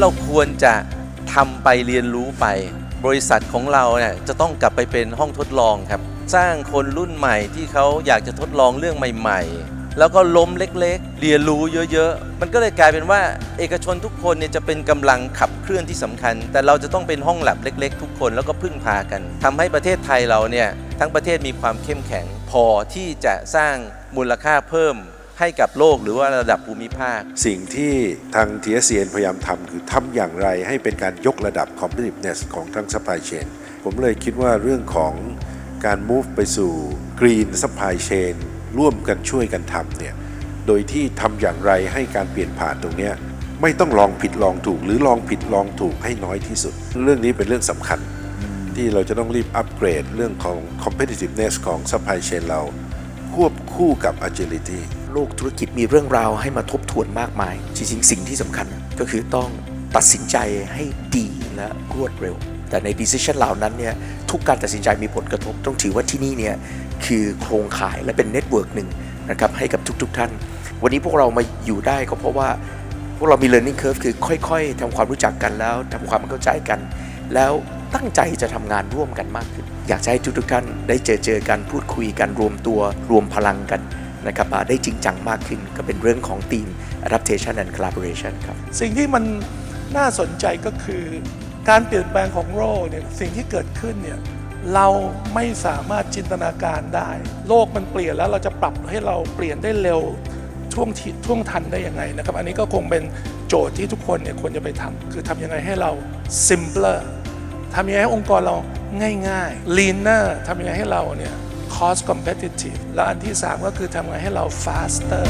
เราควรจะทำไปเรียนรู้ไป บริษัทของเราเนี่ยจะต้องกลับไปเป็นห้องทดลองครับ สร้างคนรุ่นใหม่ที่เขาอยากจะทดลองเรื่องใหม่ ๆ แล้วก็ล้มเล็กๆ เรียนรู้เยอะๆ มันก็เลยกลายเป็นว่าเอกชนทุกคนเนี่ยจะเป็นกำลังขับเคลื่อนที่สำคัญ แต่เราจะต้องเป็นห้องแลบเล็ก ๆ ทุกคนแล้วก็พึ่งพากันทำให้ประเทศไทยเราเนี่ยทั้งประเทศมีความเข้มแข็งพอที่จะสร้างมูลค่าเพิ่ม ให้กับโลกหรือว่าระดับภูมิภาค สิ่งที่ทาง TSCN พยายามทำคือทำอย่างไรให้เป็นการยกระดับ competitiveness ของทั้ง supply chain ผมเลยคิดว่าเรื่องของการ move ไปสู่ green supply chain ร่วมกันช่วยกันทำเนี่ยโดยที่ทำอย่างไรให้การเปลี่ยนผ่านตรงนี้ไม่ต้องลองผิดลองถูก หรือลองผิดลองถูกให้น้อยที่สุด เรื่องนี้เป็นเรื่องสำคัญ ที่เราจะต้องรีบอัปเกรดเรื่องของ competitiveness ของ supply chain เรา ควบคู่กับ agility โลกธุรกิจมีเรื่องราวให้มาทบทวนมากมาย จริงๆ สิ่งที่สำคัญก็คือต้องตัดสินใจให้ดีและรวดเร็ว แต่ใน decision เหล่านั้นเนี่ยทุกการตัดสินใจมีผลกระทบ ต้องถือว่าที่นี่เนี่ยคือโครงข่ายและเป็นเน็ตเวิร์กหนึ่งนะครับให้กับทุก ๆ ท่าน วันนี้พวกเรามาอยู่ได้ก็เพราะว่าพวกเรามี learning curve คือค่อยๆทำความรู้จักกันแล้วทำความเข้าใจกัน แล้วตั้งใจจะทำงานร่วมกันมากขึ้น อยากให้ทุกๆท่านได้เจอเจอกันพูดคุยกันรวมตัวรวมพลังกัน นะครับอ่าได้จริงจังมากขึ้นก็เป็นเรื่องของ team adaptation and collaboration ครับ สิ่งที่มันน่าสนใจก็คือการเปลี่ยนแปลงของโลกเนี่ยสิ่งที่เกิดขึ้นเนี่ยเราไม่สามารถจินตนาการได้ โลกมันเปลี่ยนแล้วเราจะปรับให้เราเปลี่ยนได้เร็วท่วงทีท่วงทันได้ยังไงนะครับ อันนี้ก็คงเป็นโจทย์ที่ทุกคนเนี่ยควรจะไปทำคือทำยังไงให้เรา simpler ทำยังไงให้องค์กรเราง่ายๆ leaner ทำยังไงให้เราเนี่ย cost competitive และอันที่ 3 ก็คือทำไงให้เรา faster